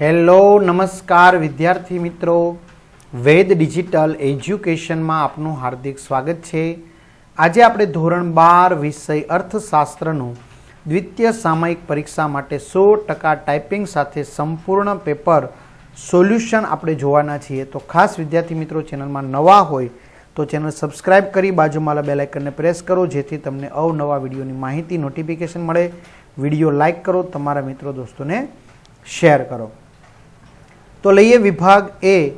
Hello, નમસ્કાર વિદ્યાર્થી મિત્રો. વેદ ડિજિટલ એજ્યુકેશનમાં આપનું હાર્દિક સ્વાગત છે. આજે આપણે ધોરણ બાર વિષય અર્થશાસ્ત્રનું દ્વિતીય સામયિક પરીક્ષા માટે સો ટકા ટાઈપિંગ સાથે સંપૂર્ણ પેપર સોલ્યુશન આપણે જોવાના છીએ. તો ખાસ વિદ્યાર્થી મિત્રો, ચેનલમાં નવા હોય તો ચેનલ સબસ્ક્રાઇબ કરી બાજુમાં બેલ આઇકનને પ્રેસ કરો, જેથી તમને અવનવા વિડીયોની માહિતી, નોટિફિકેશન મળે. વીડિયો લાઇક કરો, તમારા મિત્રો, દોસ્તોને શેર કરો. તો લઈએ વિભાગ એ,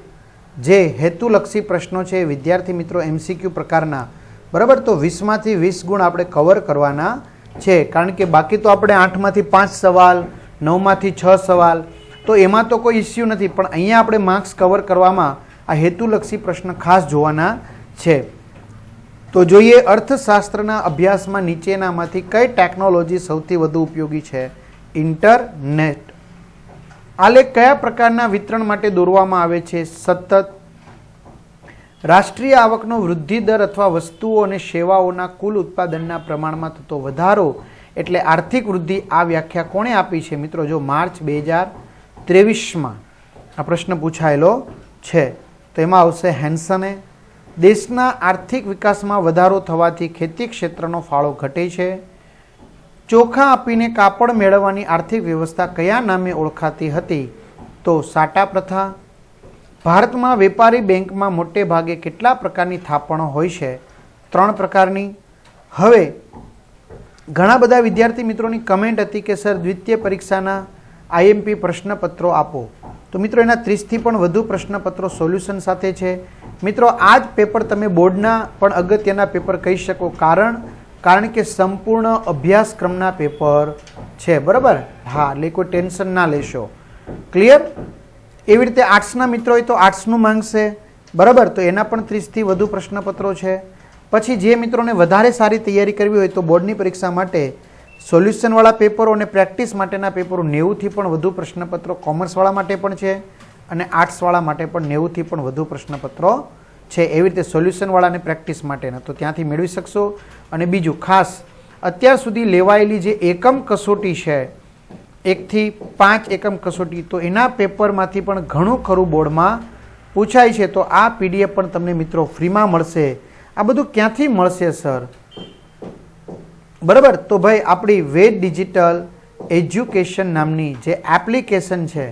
જે હેતુલક્ષી પ્રશ્નો છે. વિદ્યાર્થી મિત્રો એમસીક્યુ પ્રકારના. બરાબર? તો વીસમાંથી વીસ ગુણ આપણે કવર કરવાના છે. કારણ કે બાકી તો આપણે આઠમાંથી પાંચ સવાલ, નવમાંથી છ સવાલ. તો એમાં તો કોઈ ઇસ્યુ નથી. પણ અહીંયા આપણે માર્ક્સ કવર કરવામાં આ હેતુલક્ષી પ્રશ્ન ખાસ જોવાના છે. તો જોઈએ અર્થશાસ્ત્રના અભ્યાસમાં નીચેનામાંથી કઈ ટેકનોલોજી સૌથી વધુ ઉપયોગી છે? ઇન્ટરનેટ આલેખ કયા પ્રકારના વિતરણ માટે દોરવામાં આવે છે? સતત. રાષ્ટ્રીય આવકનો વૃદ્ધિ દર અથવા વસ્તુઓ અને સેવાઓના કુલ ઉત્પાદનના પ્રમાણમાં થતો વધારો એટલે આર્થિક વૃદ્ધિ આ વ્યાખ્યા કોણે આપી છે? મિત્રો, જો માર્ચ બે હજાર ત્રેવીસમાં આ પ્રશ્ન પૂછાયેલો છે, તો એમાં આવશે હેન્સને. દેશના આર્થિક વિકાસમાં વધારો થવાથી ખેતી ક્ષેત્રનો ફાળો ઘટે છે. ચોખા આપીને કાપડ મેળવવાની આર્થિક વ્યવસ્થા કયા નામે ઓળખાતી હતી? તો સાટા પ્રથા, ભારતમાં વેપારી બેંકમાં મોટે ભાગે કેટલા પ્રકારની થાપણો હોય છે? ત્રણ પ્રકારની. હવે, ઘણા બધા વિદ્યાર્થી મિત્રોની કમેન્ટ હતી કે, સર, દ્વિતીય પરીક્ષાના આઈએમપી પ્રશ્નપત્રો આપો. તો મિત્રો, એના ત્રીસથી પણ વધુ પ્રશ્નપત્રો સોલ્યુશન સાથે છે. મિત્રો, આ જ પેપર તમે બોર્ડના પણ અગત્યના પેપર કહી શકો. કારણ કારણ કે સંપૂર્ણ અભ્યાસક્રમના પેપર છે, બરાબર? હા એટલે કોઈ ટેન્શન ના લેશો. ક્લિયર એવી રીતે આર્ટ્સના મિત્રો હોય તો આર્ટ્સનું માંગશે, બરાબર? તો એના પણ ત્રીસથી વધુ પ્રશ્નપત્રો છે. પછી જે મિત્રોને વધારે સારી તૈયારી કરવી હોય તો બોર્ડની પરીક્ષા માટે સોલ્યુશનવાળા પેપરો અને પ્રેક્ટિસ માટેના પેપરો નેવુંથી પણ વધુ પ્રશ્નપત્રો, કોમર્સવાળા માટે પણ છે અને આર્ટ્સવાળા માટે પણ નેવુંથી પણ વધુ પ્રશ્નપત્રો છે એવી રીતે સોલ્યુશનવાળાને પ્રેક્ટિસ માટેના. તો ત્યાંથી મેળવી શકશો. અને બીજું, ખાસ, અત્યાર સુધી લેવાયેલી જે એકમ કસોટી છે, એકથી પાંચ એકમ કસોટી, તો એના પેપરમાંથી પણ ઘણું ખરું બોર્ડમાં પૂછાય છે. તો આ પીડીએફ પણ તમને મિત્રો ફ્રીમાં મળશે. આ બધું ક્યાંથી મળશે સર બરાબર? તો ભાઈ, આપણી વેદ ડિજિટલ એજ્યુકેશન નામની જે એપ્લિકેશન છે,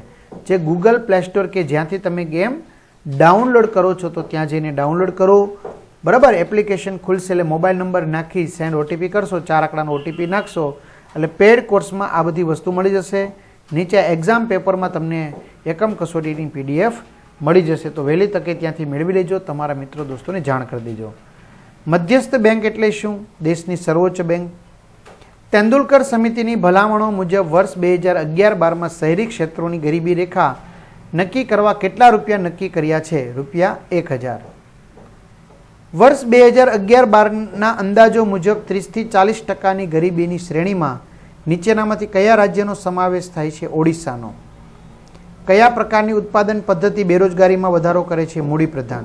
જે ગૂગલ પ્લે સ્ટોર કે જ્યાંથી તમે ગેમ ડાઉનલોડ કરો છો તો ત્યાં જઈને ડાઉનલોડ કરો. બરાબર? એપ્લિકેશન ખુલશે એટલે મોબાઈલ નંબર નાખી સેન્ડ ઓટીપી કરશો, ચાર આંકડાનો ઓટીપી નાખશો, એટલે પેડ કોર્સમાં આ બધી વસ્તુ મળી જશે. નીચે એક્ઝામ પેપરમાં તમને એકમ કસોટીની પીડીએફ મળી જશે. તો વહેલી તકે ત્યાંથી મેળવી લેજો, તમારા મિત્રો દોસ્તોને જાણ કરી દેજો. મધ્યસ્થ બેંક એટલે શું? દેશની સર્વોચ્ચ બેંક. તેંડુલકર સમિતિની ભલામણો મુજબ વર્ષ બે હજાર અગિયાર બારમાં શહેરી ક્ષેત્રોની ગરીબી રેખા નક્કી કરવા કેટલા રૂપિયા નક્કી કર્યા છે? રૂપિયા એક હજાર. વર્ષ બે હજાર અગિયાર બારના અંદાજો મુજબ ત્રીસથી ચાલીસ ટકાની ગરીબીની શ્રેણીમાં નીચેનામાંથી કયા રાજ્યનો સમાવેશ થાય છે? ઓડિશાનો. કયા પ્રકારની ઉત્પાદન પદ્ધતિ બેરોજગારીમાં વધારો કરે છે? મૂડી પ્રધાન.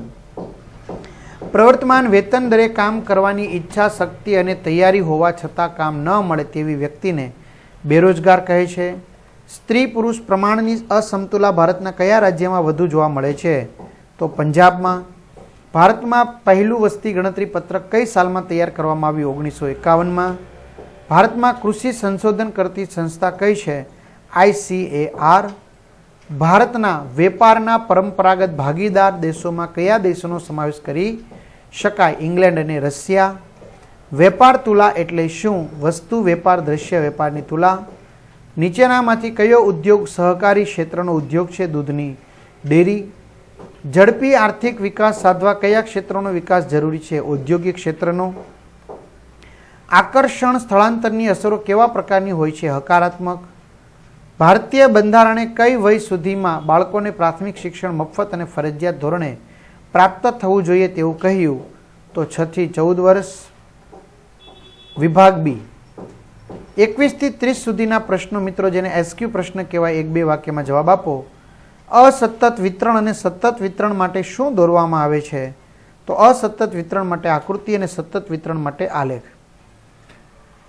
પ્રવર્તમાન વેતન દરે કામ કરવાની ઈચ્છા, શક્તિ અને તૈયારી હોવા છતાં કામ ન મળે તેવી વ્યક્તિને બેરોજગાર કહે છે. સ્ત્રી પુરુષ પ્રમાણની અસમતુલા ભારતના કયા રાજ્યમાં વધુ જોવા મળે છે? તો પંજાબમાં, ભારતમાં પહેલું વસ્તી ગણતરી પત્રક કઈ સાલમાં તૈયાર કરવામાં આવ્યું? ઓગણીસો એકાવનમાં. ભારતમાં કૃષિ સંશોધન કરતી સંસ્થા કઈ છે? આઈસીએઆર ભારતના વેપારના પરંપરાગત ભાગીદાર દેશોમાં કયા દેશોનો સમાવેશ કરી શકાય? ઇંગ્લેન્ડ અને રશિયા. વેપાર તુલા એટલે શું? વસ્તુ, વેપાર, દ્રશ્ય, વેપારની તુલા. નીચેનામાંથી કયો ઉદ્યોગ સહકારી ક્ષેત્રનો ઉદ્યોગ છે? દૂધની ડેરી. ઝડપી આર્થિક વિકાસ સાધવા કયા ક્ષેત્રોનો વિકાસ જરૂરી છે? ઔદ્યોગિક ક્ષેત્રનો. આકર્ષણ સ્થળાંતરની અસરો કેવા પ્રકારની હોય છે? હકારાત્મક. ભારતીય બંધારણે કઈ વય સુધીમાં બાળકોને પ્રાથમિક શિક્ષણ, મફત અને ફરજિયાત ધોરણે પ્રાપ્ત થવું જોઈએ તેવું કહ્યું? તો છથી ચૌદ વર્ષ. વિભાગ બી. એકવીસથી ત્રીસ સુધીના પ્રશ્નો, મિત્રો, જેને એસક્યુ પ્રશ્ન કહેવાય, એક બે વાક્યમાં જવાબ આપો. અસતત વિતરણ અને સતત વિતરણ માટે શું દોરવામાં આવે છે? તો અસતત વિતરણ માટે આકૃતિ અને સતત વિતરણ માટે આલેખ.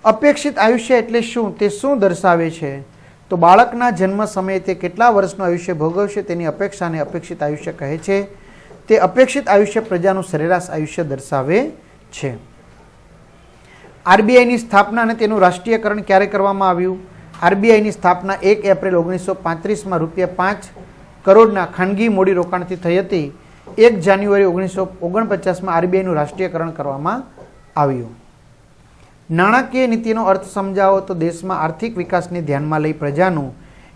અપેક્ષિત આયુષ્ય એટલે શું? તે શું દર્શાવે છે? તો બાળકના જન્મ સમયે તે કેટલા વર્ષનું આયુષ્ય ભોગવશે તેની અપેક્ષાને અપેક્ષિત આયુષ્ય કહે છે. તે અપેક્ષિત આયુષ્ય પ્રજાનું સરેરાશ આયુષ્ય દર્શાવે છે. આરબીઆઈની સ્થાપના અને તેનું રાષ્ટ્રીયકરણ ક્યારે કરવામાં આવ્યું? આરબીઆઈની સ્થાપના એક એપ્રિલ ઓગણીસો પાંત્રીસમાં રૂપિયા પાંચ કરોડના ખાનગી મૂડીરોકાણથી થઈ હતી. એક જાન્યુઆરી ઓગણીસો ઓગણપચાસમાં આરબીઆઈનું રાષ્ટ્રીયકરણ કરવામાં આવ્યું. નાણાકીય નીતિનો અર્થ સમજાવો તો દેશમાં આર્થિક વિકાસને ધ્યાનમાં લઈ પ્રજાનું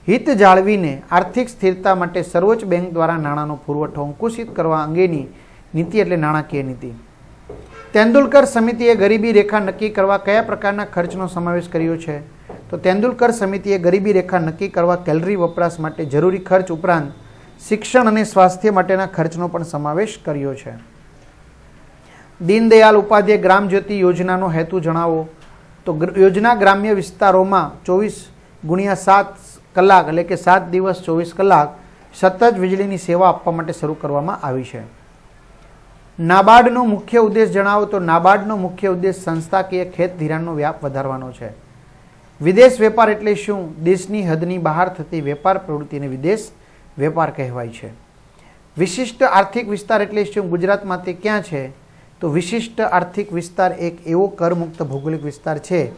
હિત જાળવીને આર્થિક સ્થિરતા માટે સર્વોચ્ચ બેંક દ્વારા નાણાંનો પુરવઠો અંકુશિત કરવા અંગેની નીતિ એટલે નાણાકીય નીતિ. તેંડુલકર સમિતિએ ગરીબી રેખા નક્કી કરવા કયા પ્રકારના ખર્ચનો સમાવેશ કર્યો છે? તો તેંડુલકર સમિતિએ ગરીબી રેખા નક્કી કરવા કેલરી વપરાશ માટે જરૂરી ખર્ચ ઉપરાંત શિક્ષણ અને સ્વાસ્થ્ય માટેના ખર્ચનો પણ સમાવેશ કર્યો છે. દીનદયાલ ઉપાધ્યાય ગ્રામ જ્યોતિ યોજનાનો હેતુ જણાવો. તો યોજના ગ્રામ્ય વિસ્તારોમાં ચોવીસ ગુણ્યા સાત કલાક એટલે કે સાત દિવસ ચોવીસ કલાક સતત વીજળીની સેવા આપવા માટે શરૂ કરવામાં આવી છે. નાબાર્ડનો મુખ્ય ઉદ્દેશ જણાવો તો નાબાર્ડનો મુખ્ય ઉદ્દેશ સંસ્થાકીય ખેત ધિરાણનો વ્યાપ વધારવાનો છે. વિદેશ વેપાર એટલે શું? દેશની હદની બહાર થતી વેપાર પ્રવૃત્તિને વિદેશ વેપાર કહેવાય છે. વિશિષ્ટ આર્થિક વિસ્તાર એટલે શું? ગુજરાતમાં તે ક્યાં છે? તો વિશિષ્ટ આર્થિક વિસ્તાર એક એવો કરમુક્ત ભૌગોલિક વિસ્તાર છે,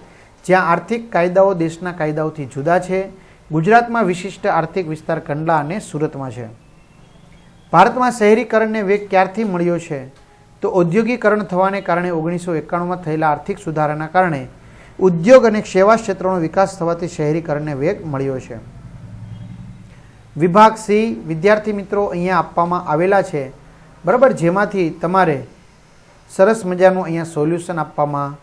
જ્યાં આર્થિક કાયદાઓ દેશના કાયદાઓથી જુદા છે. ગુજરાતમાં વિશિષ્ટ આર્થિક વિસ્તાર કંડલા અને સુરતમાં છે. ભારતમાં શહેરીકરણને વેગ ક્યારથી મળ્યો છે? તો ઔદ્યોગિકરણ થવાને કારણે ઓગણીસો એકાણુંમાં થયેલા આર્થિક સુધારાના કારણે ઉદ્યોગ અને સેવા ક્ષેત્રોનો વિકાસ થવાથી શહેરીકરણને વેગ મળ્યો છે. વિભાગ સી, વિદ્યાર્થી મિત્રો અહીંયા આપવામાં આવેલા છે. બરાબર, જેમાંથી તમારે સરસ મજાનું અહીંયા સોલ્યુશન આપવામાં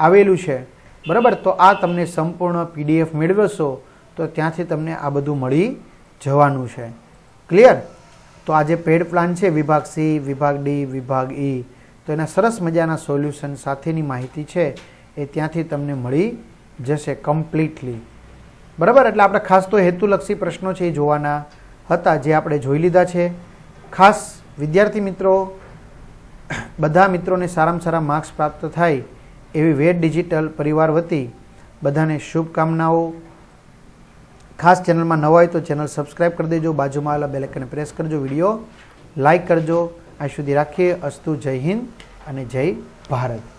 આવેલું છે. બરાબર, તો આ તમને સંપૂર્ણ પીડીએફ મેળવશો, તો ત્યાંથી તમને આ બધું મળી જવાનું છે. ક્લિયર? તો આ જે પેડ પ્લાન છે, વિભાગ સી વિભાગ ડી વિભાગ ઈ તો એના સરસ મજાના સોલ્યુશન સાથેની માહિતી છે, એ ત્યાંથી તમને મળી જશે કમ્પ્લીટલી બરાબર? એટલે આપણે ખાસ તો હેતુલક્ષી પ્રશ્નો છે એ જોવાના હતા, જે આપણે જોઈ લીધા છે. ખાસ વિદ્યાર્થી મિત્રો, બધા મિત્રોને સારામાં સારા માર્ક્સ પ્રાપ્ત થાય એવી વેડ ડિજિટલ પરિવાર વતી બધાને શુભકામનાઓ. ખાસ ચેનલમાં નવા હોય તો ચેનલ સબસ્ક્રાઇબ કરી દેજો, બાજુમાં આવેલા બેલેકને પ્રેસ કરજો, વીડિયો લાઇક કરજો. આ સુધી રાખીએ. અસ્તુ જય હિન્દ અને જય ભારત.